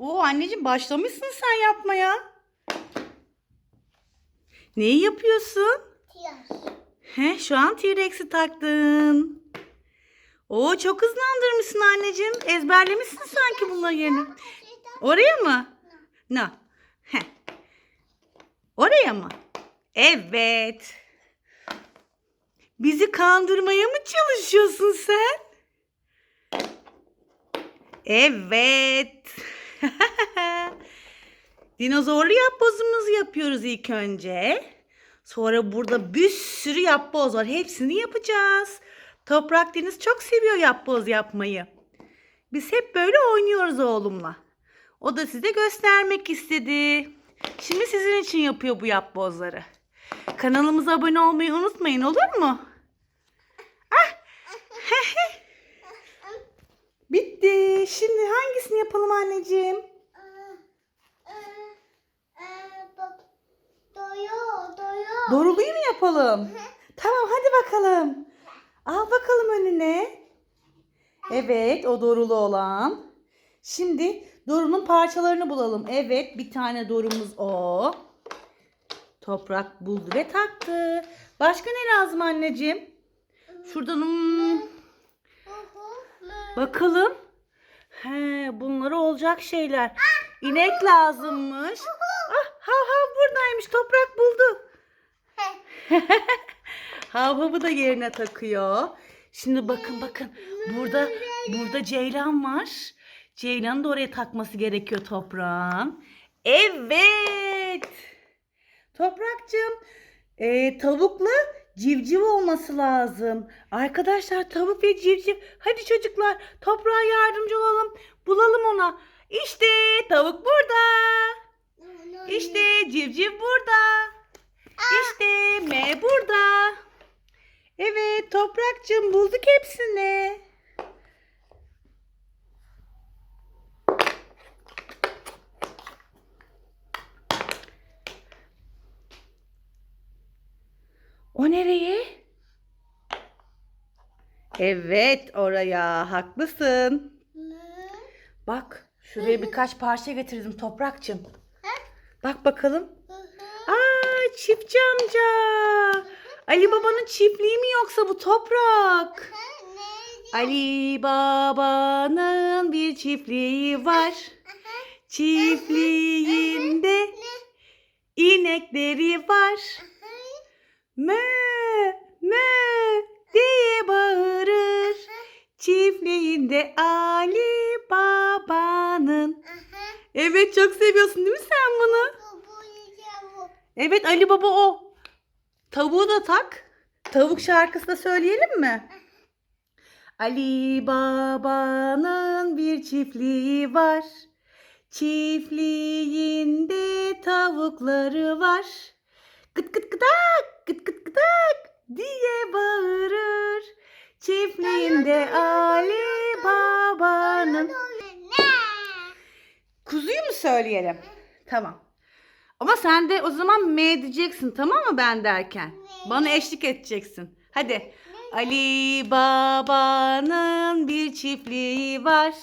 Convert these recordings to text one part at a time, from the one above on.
Oo anneciğim başlamışsın sen yapmaya. Neyi yapıyorsun? Tiyas. He, şu an T-Rex'i taktın. Oo çok hızlandırmışsın anneciğim. Ezberlemişsin sanki bunların yerini. Oraya mı? No. He. Oraya mı? Evet. Bizi kandırmaya mı çalışıyorsun sen? Evet. Dinozorlu yapbozumuzu yapıyoruz ilk önce. Sonra burada bir sürü yapboz var. Hepsini yapacağız. Toprak Deniz çok seviyor yapboz yapmayı. Biz hep böyle oynuyoruz oğlumla. O da size göstermek istedi. Şimdi sizin için yapıyor bu yapbozları. Kanalımıza abone olmayı unutmayın olur mu? Ah! Bitti. Şimdi hangisini yapalım anneciğim? Doyu, doyu. Doruluyu mu yapalım? Tamam hadi bakalım. Al bakalım önüne. Evet o dorulu olan. Şimdi dorunun parçalarını bulalım. Evet bir tane dorumuz o. Toprak buldu ve taktı. Başka ne lazım anneciğim? Şuradan hmm, bakalım. He, bunlara olacak şeyler. İnek lazımmış. Ah, hav hav buradaymış. Toprak buldu. Hav havı da yerine takıyor. Şimdi bakın bakın. Burada burada Ceylan var. Ceylan'ı da oraya takması gerekiyor toprağın. Evet. Toprakcığım e, tavukla civciv olması lazım. Arkadaşlar tavuk ve civciv. Hadi çocuklar toprağa yardımcı olalım. Bulalım ona. İşte tavuk burada. İşte civciv burada. İşte M burada. Evet Toprak'cığım bulduk hepsini. O nereye? Evet oraya haklısın. Bak şuraya birkaç parça getirdim Toprak'cığım. Bak bakalım. Aa çiftçi amca. Ali Baba'nın çiftliği mi yoksa bu toprak? Ali Baba'nın bir çiftliği var. Çiftliğinde inekleri var. Mö mö diye bağırır. Çiftliğinde Ali Baba'nın. Evet çok seviyorsun değil mi sen bunu? Evet Ali Baba o. Tavuğu da tak. Tavuk şarkısı da söyleyelim mi? Ali Baba'nın bir çiftliği var. Çiftliğinde tavukları var. Gıt gıt gıdak, gıt gıt gıdak diye bağırır. Çiftliğinde Ali Baba'nın. Kuzuyu mu söyleyelim? Tamam. Ama sen de o zaman M diyeceksin tamam mı ben derken? Bana eşlik edeceksin. Hadi. Ali Baba'nın bir çiftliği var.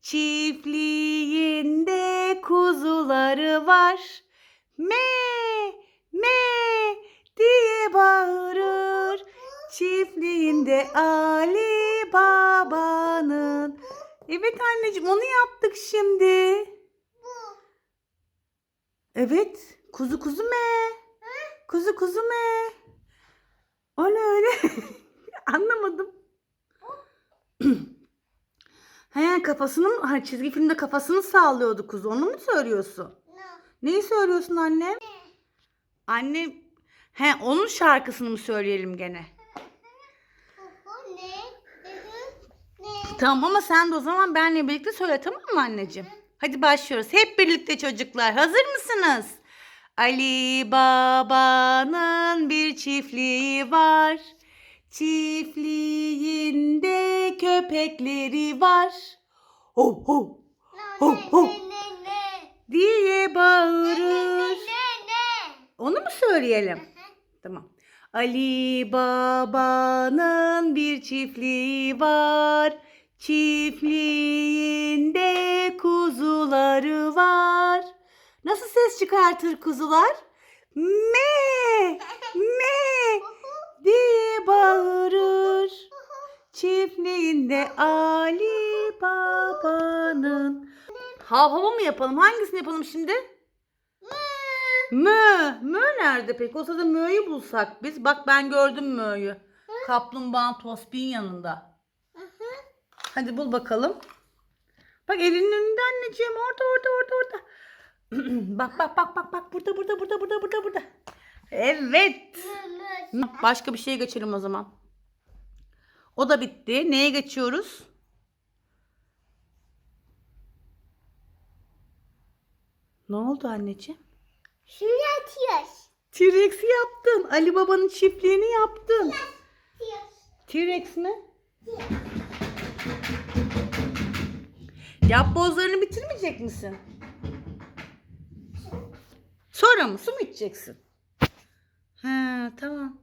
Çiftliğinde kuzuları var. Me me diye bağırır. Çiftliğinde Ali Baba'nın. Evet anneciğim onu yaptık şimdi. Evet. Kuzu kuzu me. Kuzu kuzu me. O ne öyle? Anlamadım. He kafasını mı? Ha, çizgi filmde kafasını sallıyordu kuzu. Onu mu söylüyorsun? Neyi söylüyorsun annem? Anne he onun şarkısını mı söyleyelim gene? Tamam ama sen de o zaman benle birlikte söyle tamam mı anneciğim? Hadi başlıyoruz. Hep birlikte çocuklar. Hazır mısınız? Ali Baba'nın bir çiftliği var. Çiftliğinde köpekleri var. Ho ho ho ho diye bağırır. Onu mu söyleyelim? Tamam. Ali Baba'nın bir çiftliği var. Çiftliğinde kuzular kuzuları var. Nasıl ses çıkartır kuzular? Me, me diye bağırır. Çiftliğinde Ali Baba'nın. Hav hava mı yapalım? Hangisini yapalım şimdi? Mö. Mö nerede peki? O sırada mö'yü bulsak biz. Bak ben gördüm mö'yü. Kaplumbağanın tosbiğin yanında. Hadi bul bakalım. Bak elinin önünde anneciğim. Orada orada orada orada. bak bak bak bak bak. Burada burada burada burada burada burada. Evet. Başka bir şeye geçelim o zaman. O da bitti. Neye geçiyoruz? Ne oldu anneciğim? Şimdi atıyoruz. T-Rex'i yaptın. Ali Baba'nın çiftliğini yaptın. Atıyoruz. T-Rex mi? Yap bitirmeyecek misin? Sonra mı? Su mu içeceksin? Ha, tamam.